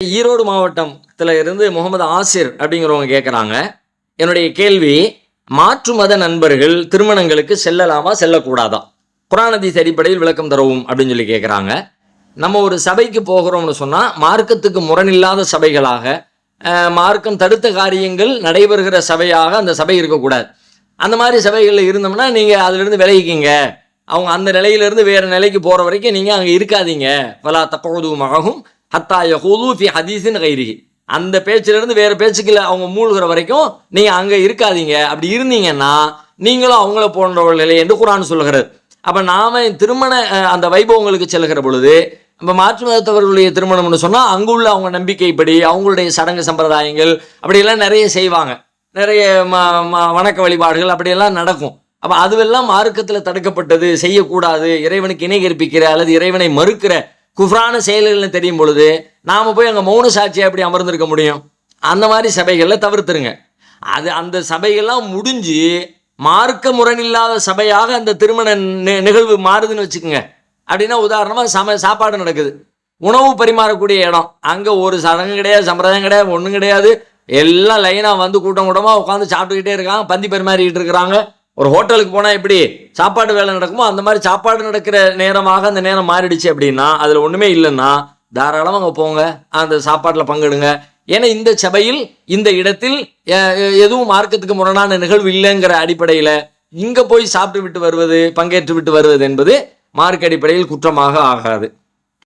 ஈரோடு மாவட்டத்தில் இருந்து முகமது ஆசிர் அப்படிங்கிறவங்க கேட்குறாங்க என்னுடைய கேள்வி மாற்று மத நண்பர்கள் திருமணங்களுக்கு செல்லலாமா செல்லக்கூடாதா? புராணதீஸ் அடிப்படையில் விளக்கம் தரவும் அப்படின்னு சொல்லி கேட்குறாங்க நம்ம ஒரு சபைக்கு போகிறோம்னு சொன்னால் மார்க்கத்துக்கு முரணில்லாத சபைகளாக மார்க்கம் தடுத்த காரியங்கள் நடைபெறுகிற சபையாக அந்த சபை இருக்கக்கூடாது. அந்த மாதிரி சபைகளில் இருந்தோம்னா நீங்கள் அதிலிருந்து விலகிக்கிங்க. அவங்க அந்த நிலையிலிருந்து வேறு நிலைக்கு போகிற வரைக்கும் நீங்கள் அங்கே இருக்காதீங்க. பலா தப்பகுது ஹத்தா யஹூது ஃபி ஹதீஸின் கைரிகி அந்த பேச்சிலிருந்து வேறு பேச்சுக்களை அவங்க மூழ்கிற வரைக்கும் நீங்கள் அங்கே இருக்காதீங்க. அப்படி இருந்தீங்கன்னா நீங்களும் அவங்கள போன்றவர்களே என்று குரான் சொல்கிறது அப்போ நாம் திருமண அந்த வைபவங்களுக்கு செல்கிற பொழுது நம்ம மாற்று மதத்தவர்களுடைய திருமணம்னு சொன்னால் அங்குள்ள அவங்க நம்பிக்கைப்படி அவங்களுடைய சடங்கு சம்பிரதாயங்கள் அப்படியெல்லாம் நிறைய செய்வாங்க. நிறைய ம வணக்க வழிபாடுகள் அப்படியெல்லாம் நடக்கும். அப்போ அதுவெல்லாம் மார்க்கத்தில் தடுக்கப்பட்டது செய்யக்கூடாது இறைவனுக்கு இணை கற்பிக்கிற அல்லது இறைவனை மறுக்கிற குஃப்ரான செயல்கள்னு தெரியும் பொழுது நாம் போய் அங்கே மௌன சாட்சியாக எப்படி அமர்ந்திருக்க முடியும்? அந்த மாதிரி சபைகளில் தவிர்த்துருங்க. அது அந்த சபைகள்லாம் முடிஞ்சு மார்க்க முரணில்லாத சபையாக அந்த திருமண நிகழ்வு மாறுதுன்னு வச்சுக்கோங்க. அப்படின்னா உதாரணமாக சம சாப்பாடு நடக்குது. உணவு பரிமாறக்கூடிய இடம். அங்கே ஒரு சடங்கு கிடையாது சம்பிரதாயம் கிடையாது ஒன்றும் கிடையாது. எல்லாம் லைனாக வந்து கூட்டம் கூட்டமாக உட்காந்து சாப்பிட்டுக்கிட்டே இருக்காங்க பந்தி பரிமாறிக்கிட்டு இருக்கிறாங்க. ஒரு ஹோட்டலுக்கு போனால் எப்படி சாப்பாடு வேலை நடக்குமோ அந்த மாதிரி சாப்பாடு நடக்கிற நேரமாக அந்த நேரம் மாறிடுச்சு அப்படின்னா அதில் ஒன்றுமே இல்லைன்னா தாராளமாக அங்கே போங்க அந்த சாப்பாட்டில் பங்கெடுங்க. ஏன்னா இந்த சபையில் இந்த இடத்தில் எதுவும் மார்க்கத்துக்கு முரணான நிகழ்வு இல்லைங்கிற அடிப்படையில் இங்கே போய் சாப்பிட்டு விட்டு வருவது பங்கேற்று விட்டு வருவது என்பது மார்க் அடிப்படையில் குற்றமாக ஆகாது.